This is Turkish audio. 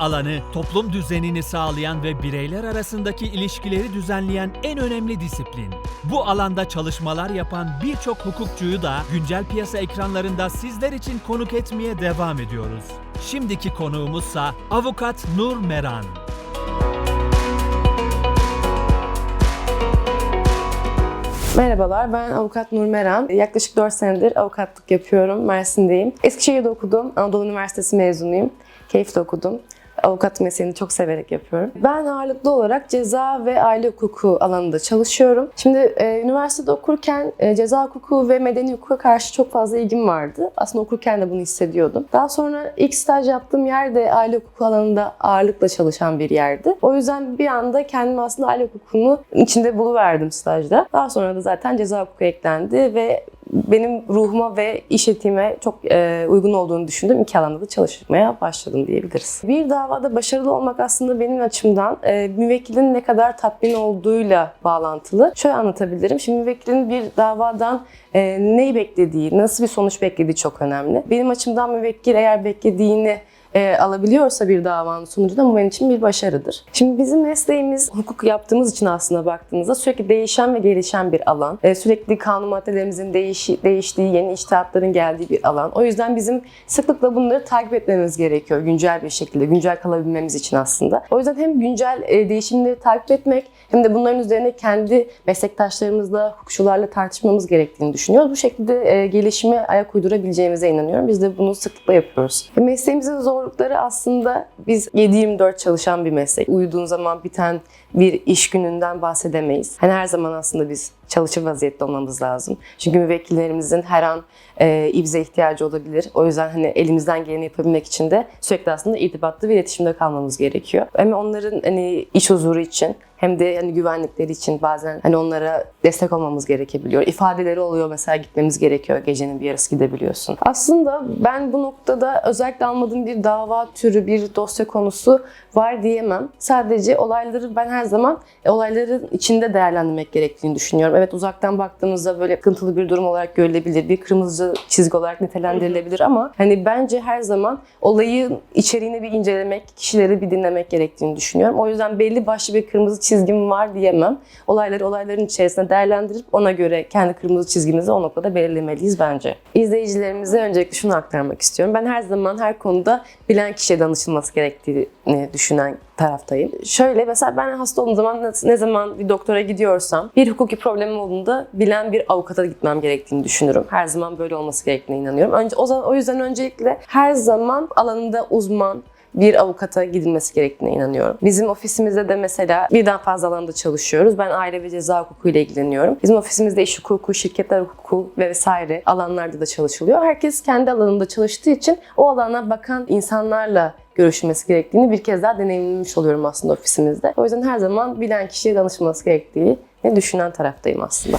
alanı, toplum düzenini sağlayan ve bireyler arasındaki ilişkileri düzenleyen en önemli disiplin. Bu alanda çalışmalar yapan birçok hukukçuyu da güncel piyasa ekranlarında sizler için konuk etmeye devam ediyoruz. Şimdiki konuğumuzsa avukat Nur Meran. Merhabalar, ben avukat Nur Meran. Yaklaşık 4 senedir avukatlık yapıyorum. Mersin'deyim. Eskişehir'de okudum. Anadolu Üniversitesi mezunuyum. Keyifle okudum. Avukat mesleğini çok severek yapıyorum. Ben ağırlıklı olarak ceza ve aile hukuku alanında çalışıyorum. Şimdi e, üniversitede okurken e, ceza hukuku ve medeni hukuka karşı çok fazla ilgim vardı. Aslında okurken de bunu hissediyordum. Daha sonra ilk staj yaptığım yer de aile hukuku alanında ağırlıkla çalışan bir yerdi. O yüzden bir anda kendimi aslında aile hukukunu içinde buluverdim stajda. Daha sonra da zaten ceza hukuku eklendi ve benim ruhuma ve iş etiğime çok e, uygun olduğunu düşündüğüm iki alanda da çalışmaya başladım diyebiliriz. Bir davada başarılı olmak aslında benim açımdan e, müvekkilin ne kadar tatmin olduğuyla bağlantılı. Şöyle anlatabilirim. Şimdi müvekkilin bir davadan e, neyi beklediği, nasıl bir sonuç beklediği çok önemli. Benim açımdan müvekkil eğer beklediğini e, alabiliyorsa bir davanın sonucunda bu benim için bir başarıdır. Şimdi bizim mesleğimiz hukuk yaptığımız için aslında baktığınızda sürekli değişen ve gelişen bir alan. E, sürekli kanun maddelerimizin değişi, değiştiği, yeni içtihatların geldiği bir alan. O yüzden bizim sıklıkla bunları takip etmemiz gerekiyor güncel bir şekilde, güncel kalabilmemiz için aslında. O yüzden hem güncel e, değişimleri takip etmek hem de bunların üzerine kendi meslektaşlarımızla, hukukçularla tartışmamız gerektiğini düşünüyoruz. Bu şekilde e, gelişime ayak uydurabileceğimize inanıyorum. Biz de bunu sıklıkla yapıyoruz. E, mesleğimizin zorlukları aslında biz 7-24 çalışan bir meslek. Uyuduğun zaman biten bir iş gününden bahsedemeyiz. Hani her zaman aslında biz çalışır vaziyette olmamız lazım. Çünkü müvekkillerimizin her an e, ibze ihtiyacı olabilir. O yüzden hani elimizden geleni yapabilmek için de sürekli aslında irtibatlı ve iletişimde kalmamız gerekiyor. Hem onların hani iş huzuru için hem de hani güvenlikleri için bazen hani onlara destek olmamız gerekebiliyor. İfadeleri oluyor mesela gitmemiz gerekiyor. Gecenin bir yarısı gidebiliyorsun. Aslında ben bu noktada özellikle almadığım bir dava türü, bir dosya konusu var diyemem. Sadece olayları ben her zaman e, olayların içinde değerlendirmek gerektiğini düşünüyorum. Evet uzaktan baktığımızda böyle sıkıntılı bir durum olarak görülebilir. Bir kırmızı çizgi olarak nitelendirilebilir ama hani bence her zaman olayın içeriğini bir incelemek, kişileri bir dinlemek gerektiğini düşünüyorum. O yüzden belli başlı bir kırmızı çizgim var diyemem. Olayları olayların içerisinde değerlendirip ona göre kendi kırmızı çizgimizi o noktada belirlemeliyiz bence. İzleyicilerimize öncelikle şunu aktarmak istiyorum. Ben her zaman her konuda bilen kişiye danışılması gerektiğini düşünen taraftayım. Şöyle mesela ben hasta olduğum zaman ne zaman bir doktora gidiyorsam bir hukuki problemim olduğunda bilen bir avukata gitmem gerektiğini düşünürüm. Her zaman böyle olması gerektiğine inanıyorum. Önce, o, zaman, o yüzden öncelikle her zaman alanında uzman, bir avukata gidilmesi gerektiğine inanıyorum. Bizim ofisimizde de mesela birden fazla alanda çalışıyoruz. Ben aile ve ceza hukuku ile ilgileniyorum. Bizim ofisimizde iş hukuku, şirketler hukuku ve vesaire alanlarda da çalışılıyor. Herkes kendi alanında çalıştığı için o alana bakan insanlarla görüşmesi gerektiğini bir kez daha deneyimlemiş oluyorum aslında ofisimizde. O yüzden her zaman bilen kişiye danışılması gerektiği düşünen taraftayım aslında.